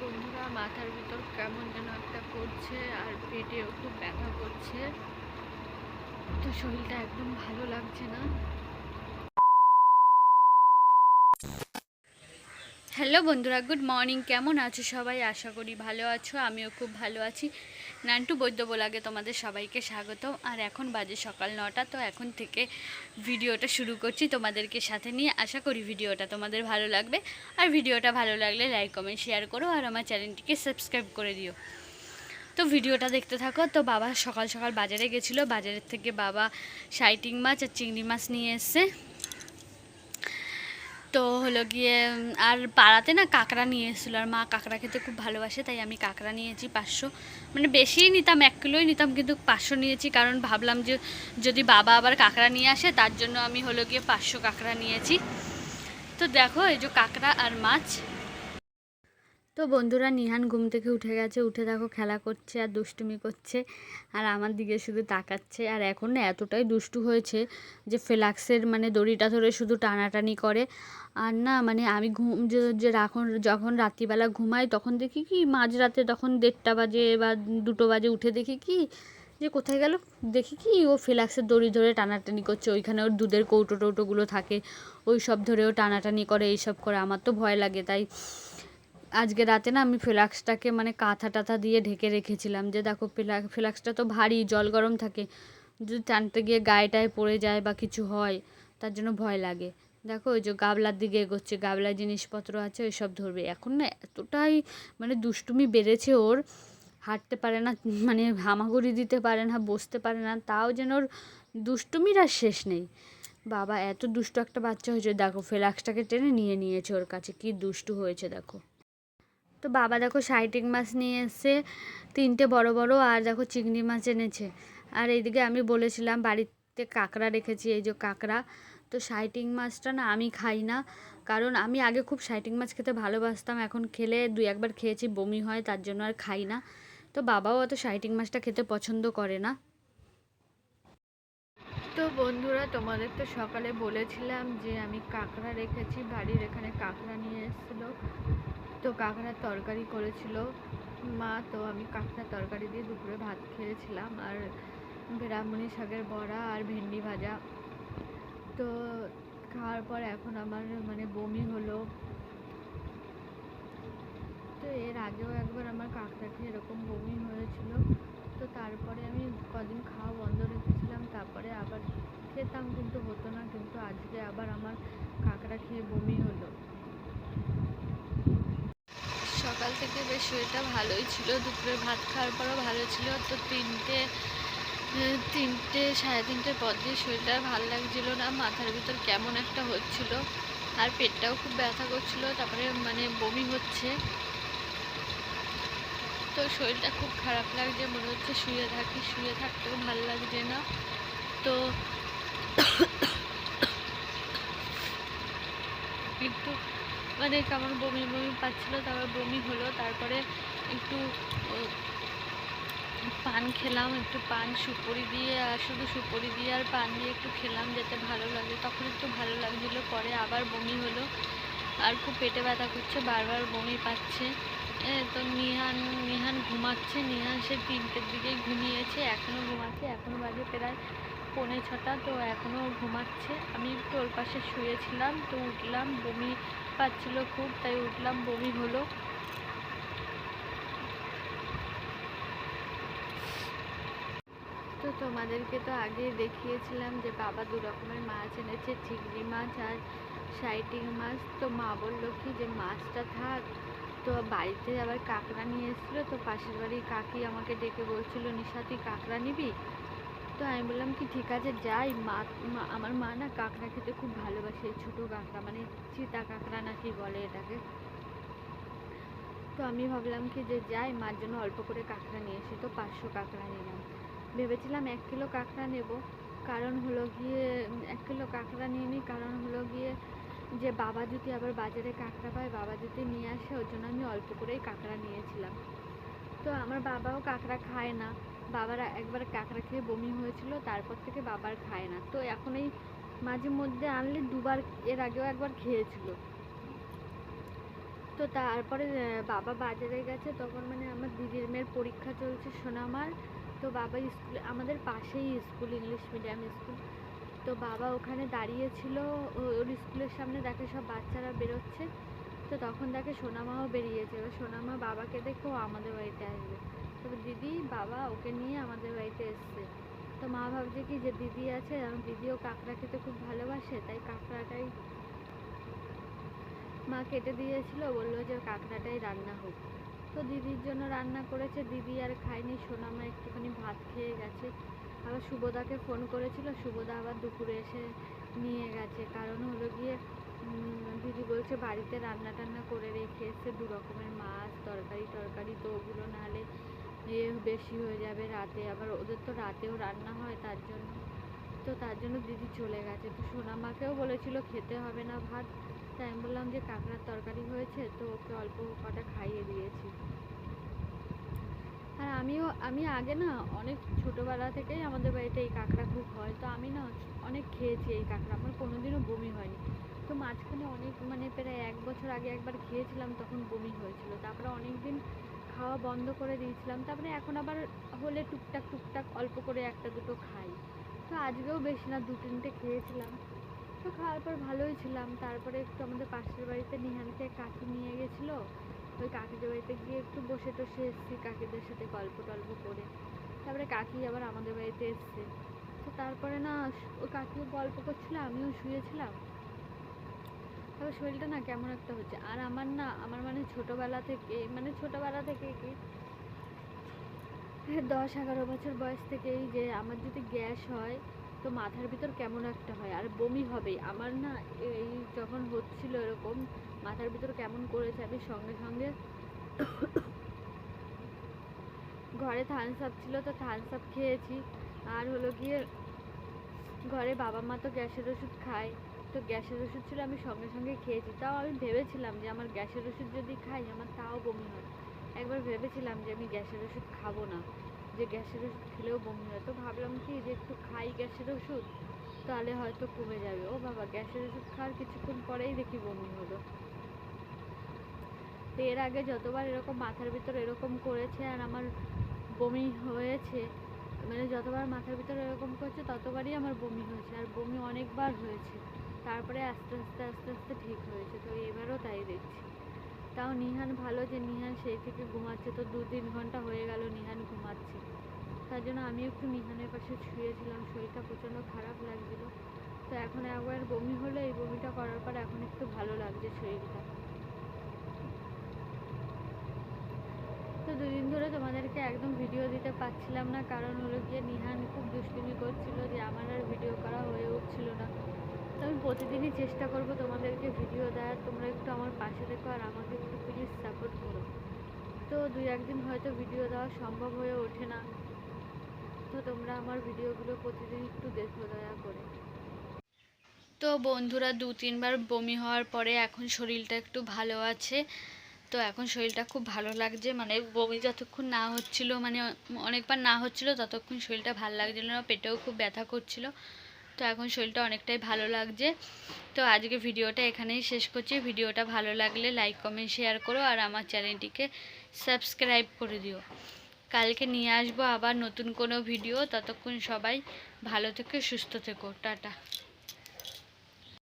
বন্ধুরা, মাথার ভিতর কেমন যেন একটা করছে আর পেটেও খুব ব্যথা করছে। তো শরীরটা একদম ভালো লাগছে না। হ্যালো বন্ধুরা, গুড মর্নিং। কেমন আছো সবাই? আশা করি ভালো আছো, আমিও খুব ভালো আছি। নান্টু বৈদ্য বলাগে তোমাদের সবাইকে স্বাগত আর এখন বাজে সকাল নটা, তো এখন থেকে ভিডিওটা শুরু করছি তোমাদেরকে সাথে নিয়ে। আশা করি ভিডিওটা তোমাদের ভালো লাগবে। আর ভিডিওটা ভালো লাগলে লাইক, কমেন্ট, শেয়ার করো আর আমার চ্যানেলটিকে সাবস্ক্রাইব করে দিও। তো ভিডিওটা দেখতে থাকো, তো বাবা সকাল সকাল বাজারে গেছিল। বাজারের থেকে বাবা সাইটিং মাছ আর চিংড়ি মাছ নিয়ে এসছে। তো হলো গিয়ে, আর পাড়াতে না কাঁকড়া নিয়ে এসেছিল। আর মা কাঁকড়া খেতে খুব ভালোবাসে, তাই আমি কাঁকড়া নিয়েছি পাঁচশো। মানে বেশিই নিতাম, এক কিলোই নিতাম, কিন্তু পাঁচশো নিয়েছি। কারণ ভাবলাম যে যদি বাবা আবার কাঁকড়া নিয়ে আসে, তার জন্য আমি হলো গিয়ে পাঁচশো কাঁকড়া নিয়েছি। তো দেখো, এই যে কাঁকড়া আর মাছ। তো বন্ধুরা, নিহান ঘুম থেকে উঠে গেছে, উঠে দেখো খেলা করছে আর দুষ্টুমি করছে আর আমার দিকে শুধু তাকাচ্ছে। আর এখন না এতটাই দুষ্টু হয়েছে যে ফ্লাক্সের মানে দড়িটা ধরে শুধু টানাটানি করে। আর না মানে আমি ঘুম যে এখন যখন রাত্রিবেলা ঘুমাই তখন দেখি কি মাঝরাতে তখন দেড়টা বাজে বা দুটো বাজে উঠে দেখি কি যে কোথায় গেল? দেখি কি ও ফ্লাক্সের দড়ি ধরে টানাটানি করছে। ওইখানে ওর দুধের কৌটো টৌটোগুলো থাকে ওই সব ধরেও টানাটানি করে, এইসব করে। আমার তো ভয় লাগে, তাই আজকে রাতে না আমি ফ্লাক্সটাকে মানে কাঁথা টাথা দিয়ে ঢেকে রেখেছিলাম। যে দেখো ফ্লাক্স ফ্লাক্সটা তো ভারী, জল গরম থাকে। যদি টানতে গিয়ে গায়েটায় পড়ে যায় বা কিছু হয়, তার জন্য ভয় লাগে। দেখো ওই যে গাবলার দিকে এগোচ্ছে, গাবলায় জিনিসপত্র আছে ওই সব ধরবে। এখন না এতটাই মানে দুষ্টুমি বেড়েছে ওর। হাঁটতে পারে না মানে হামাগুড়ি দিতে পারে না, বসতে পারে না, তাও যেন ওর দুষ্টুমির আর শেষ নেই। বাবা, এত দুষ্টু একটা বাচ্চা হয়েছে। দেখো ফ্লাক্সটাকে টেনে নিয়ে নিয়েছে ওর কাছে। কি দুষ্টু হয়েছে, দেখো। তো বাবা দেখো সাইটিং মাছ নিয়ে এসছে, তিনটে বড় বড় আর দেখো চিংড়ি মাছ এনেছে। আর এইদিকে আমি বলেছিলাম বাড়িতে কাঁকড়া রেখেছি, এই যে কাঁকড়া। তো সাইটিং মাছটা না আমি খাই না, কারণ আমি আগে খুব সাইটিং মাছ খেতে ভালোবাসতাম, এখন খেলে দুই একবার খেয়েছি, বমি হয়, তার জন্য আর খাই না। তো বাবাও অত সাইটিং মাছটা খেতে পছন্দ করে না। তো বন্ধুরা, তোমাদের তো সকালে বলেছিলাম যে আমি কাঁকড়া রেখেছি, বাড়ির এখানে কাঁকড়া নিয়ে এসেছিল। তো কাঁকড়ার তরকারি করেছিল। মা, তো আমি কাঁকড়ার তরকারি দিয়ে দুপুরে ভাত খেয়েছিলাম আর ব্রাহ্মণী শাকের বড়া আর ভেন্ডি ভাজা। তো খাওয়ার পর এখন আমার মানে বমি হলো। তো এর আগেও একবার আমার কাঁকড়া খেয়ে এরকম বমি হয়েছিল। তো তারপরে আমি কদিন খাওয়া বন্ধ রেখেছিলাম, তারপরে আবার খেতাম কিন্তু হতো না, কিন্তু আজকে আবার আমার কাঁকড়া খেয়ে বমি হলো সকাল থেকে বেশ শরীরটা ভালোই ছিল। দুপুরে ভাত খাওয়ার পরও ভালো ছিল। তো তিনটে তিনটে, সাড়ে তিনটের পর দিয়ে শরীরটা ভালো লাগছিল না। মাথার ভিতর কেমন একটা হচ্ছিল। আর পেটটাও খুব ব্যথা করছিল। তারপরে মানে বমি হচ্ছে। তো শরীরটা খুব খারাপ লাগছে। মনে হচ্ছে শুয়ে থাকি, শুয়ে থাকতেও ভালো লাগছে না। তো একটু মানে কেমন বমি বমি পাচ্ছিলো, তারপর বমি হলো, তারপরে একটু পান খেলাম, একটু পান সুপুরি দিয়ে আর শুধু সুপুরি দিয়ে আর পান দিয়ে একটু খেলাম যাতে ভালো লাগে। তখন একটু ভালো লাগছিল, পরে আবার বমি হলো। আর খুব পেটে ব্যথা করছে, বারবার বমি পাচ্ছে। তো নিহান নিহান ঘুমাচ্ছে, নিহান সে তিনটের দিকেই ঘুমিয়েছে এখনও ঘুমাচ্ছে এখনও বাজে প্রায় পৌনে ছটা, তো এখনও ঘুমাচ্ছে। আমি একটু ওর পাশে শুয়েছিলাম, তো উঠলাম, বমি পাচ্ছিল খুব, তাই উঠলাম, বমি হলো। তো তোমাদেরকে তো আগে দেখিয়েছিলাম যে বাবা দু রকমের মাছ এনেছে, চিংড়ি মাছ আর সাইটিং মাছ। তো মা বলল কি যে মাছটা থাক, তো বাড়িতে আবার কাঁকড়া নিয়ে এসেছিল, তো পাশের বাড়ির কাকি আমাকে ডেকে বলছিল, নিশা, তুই কাঁকড়া নিবি? তো আমি বললাম কি, ঠিক আছে, যাই। মা আমার মা না কাঁকড়া খেতে খুব ভালোবাসে, এই ছোটো কাঁকড়া মানে চিতা কাঁকড়া নাকি বলে এটাকে। তো আমি ভাবলাম কি যে যাই, মার জন্য অল্প করে কাঁকড়া নিয়ে এসে তো পাঁচশো কাঁকড়া নিলাম। ভেবেছিলাম এক কিলো কাঁকড়া নেব। কারণ হলো গিয়ে, এক কিলো কাঁকড়া নিয়ে নিই কারণ হলো গিয়ে যে বাবা যদি আবার বাজারে কাঁকড়া পায়, বাবা যদি নিয়ে আসে, ওর জন্য আমি অল্প করেই কাঁকড়া নিয়েছিলাম। তো আমার বাবাও কাঁকড়া খায় না। বাবার একবার কাঁকড়া খেয়ে বমি হয়েছিল, তারপর থেকে বাবার খায় না। তো এখন এই মাঝে মধ্যে আনলে দুবার এর আগেও একবার খেয়েছিল। তো তারপরে বাবা বাজারে গেছে, তখন মানে আমার দিদির মেয়ের পরীক্ষা চলছে সোনামার। তো বাবা স্কুলে, আমাদের পাশেই স্কুল, ইংলিশ মিডিয়াম স্কুল। তো বাবা ওখানে দাঁড়িয়েছিল ওর স্কুলের সামনে দেখে সব বাচ্চারা বেরোচ্ছে। তো তখন দেখে সোনামাও বেরিয়েছে। এবার সোনামা বাবাকে দেখে ও আমাদের বাড়িতে আসবে। বাবা ওকে নিয়ে আমাদের বাড়িতে এসছে। তো মা ভাবছে কি যে দিদি আছে, আর দিদিও কাঁকড়া খেতে খুব ভালোবাসে, তাই কাঁকড়াটাই মা কেটে দিয়েছিল, বলল যে কাঁকড়াটাই রান্না হোক। তো দিদির জন্য রান্না করেছে, দিদি আর খায়নি, সোনামা একটুখানি ভাত খেয়ে গেছে। আবার সুবোদাকে ফোন করেছিল, সুবোদা আবার দুপুরে এসে নিয়ে গেছে। কারণ হলো গিয়ে দিদি বলছে বাড়িতে রান্না টান্না করে রেখে এসে দু রকমের মাছ, তরকারি টরকারি তো ওগুলো নাহলে ইয়ে বেশি হয়ে যাবে রাতে। আবার ওদের তো রাতেও রান্না হয় তার জন্য। তো তার জন্য দিদি চলে গেছে। তো সোনামাকেও বলেছিল খেতে হবে না ভাত। তাই আমি বললাম যে কাঁকড়ার তরকারি হয়েছে, তো ওকে অল্প কটা খাইয়ে দিয়েছি। আর আমিও, আমি আগে না অনেক ছোটোবেলা থেকেই আমাদের বাড়িতে এই কাঁকড়া খুব হয়। তো আমি না অনেক খেয়েছি এই কাঁকড়া। আমার কোনোদিনও বমি হয়নি। তো মাঝখানে অনেক মানে প্রায় এক বছর আগে একবার খেয়েছিলাম, তখন বমি হয়েছিল। তারপরে অনেক দিন খাওয়া বন্ধ করে দিয়েছিলাম তারপরে এখন আবার হলে টুকটাক টুকটাক অল্প করে একটা দুটো খাই। তো আজকেও বেশি না, দু তিনটে খেয়েছিলাম। তো খাওয়ার পর ভালোই ছিলাম, তারপরে একটু আমাদের পাশের বাড়িতে নিহানকে কাকি নিয়ে গেছিল। ওই কাকিদের বাড়িতে গিয়ে একটু বসে টসে এসেছি কাকিদের সাথে গল্প টল্প করে। তারপরে কাকি আবার আমাদের বাড়িতে এসছে। তো তারপরে না, ওই কাকিও গল্প করছিল, আমিও শুয়েছিলাম। তবে শরীরটা না কেমন একটা হচ্ছে? আর আমার না, আমার মানে ছোটোবেলা থেকে মানে ছোটোবেলা থেকে কি? দশ, এগারো বছর বয়স থেকেই যে আমার যদি গ্যাস হয়, তো মাথার ভিতর কেমন একটা হয়? আর বমি হবেই। আমার না এই যখন হচ্ছিল এরকম, মাথার ভিতর কেমন করেছে আমি সঙ্গে সঙ্গে ঘরে থামস আপ ছিল, তো থামস আপ খেয়েছি। আর হলো গিয়ে ঘরে বাবা মা তো গ্যাসের ওষুধ খায়। তো গ্যাসের ওষুধ ছিল, আমি সঙ্গে সঙ্গে খেয়েছি। তাও আমি ভেবেছিলাম যে আমার গ্যাসের ওষুধ যদি খাই, আমার তাও বমি হয়। একবার ভেবেছিলাম যে আমি গ্যাসের ওষুধ খাব না, যে গ্যাসের ওষুধ খেলেও বমি হয়। তো ভাবলাম কি যে একটু খাই গ্যাসের ওষুধ, তাহলে হয়তো কমে যাবে। ও বাবা, গ্যাসের ওষুধ খাওয়ার কিছুক্ষণ পরেই দেখি বমি হলো। তো এর আগে যতবার এরকম মাথার ভিতর এরকম করেছে আর আমার বমি হয়েছে মানে যতবার মাথার ভিতরে এরকম করছে, ততবারই আমার বমি হয়েছে। আর বমি অনেকবার হয়েছে। তারপরে আস্তে আস্তে আস্তে আস্তে ঠিক হয়েছে, তো এবারও তাই দেখছি। তাও নিহান ভালো যে নিহান সেই থেকে ঘুমাচ্ছে, তো দু তিন ঘণ্টা হয়ে গেল নিহান ঘুমাচ্ছে। তার জন্য আমি একটু নিহানের পাশে শুয়েছিলাম, শরীরটা প্রচণ্ড খারাপ লাগছিল। তো এখন একবার বমি হলো, এই বমিটা করার পর এখন একটু ভালো লাগছে শরীরটা। তো দুদিন ধরে তোমাদেরকে একদম ভিডিও দিতে পারছিলাম না, কারণ হলো গিয়ে নিহান খুব দুষ্টুমি করছিল যে আমার আর ভিডিও করা হয়ে উঠছিল না। তো আমি প্রতিদিনই চেষ্টা করব তোমাদেরকে ভিডিও দেওয়ার। তোমরা একটু আমার পাশে দেখো আর আমাকে একটু প্লিজ সাপোর্ট করো। তো দুই একদিন হয়তো ভিডিও দেওয়া সম্ভব হয়ে ওঠে না। তো তোমরা আমার ভিডিওগুলো প্রতিদিন একটু দেখো দয়া করে। তো বন্ধুরা, দু তিনবার বমি হওয়ার পরে এখন শরীরটা একটু ভালো আছে। তো এখন শরীরটা খুব ভালো লাগছে। মানে বমি যতক্ষণ না হচ্ছিল মানে অনেকবার না হচ্ছিল, ততক্ষণ শরীরটা ভালো লাগছিল না, পেটেও খুব ব্যথা করছিল। তো এখন শরীরটা অনেকটাই ভালো লাগছে। তো আজকে ভিডিওটা এখানেই শেষ করছি। ভিডিওটা ভালো লাগলে লাইক কমেন্ট শেয়ার করো আর আমার চ্যানেলটিকে সাবস্ক্রাইব করে দিও। কালকে নিয়ে আসব আবার নতুন কোনো ভিডিও ততক্ষণ সবাই ভালো থেকে, সুস্থ থেকো। টাটা।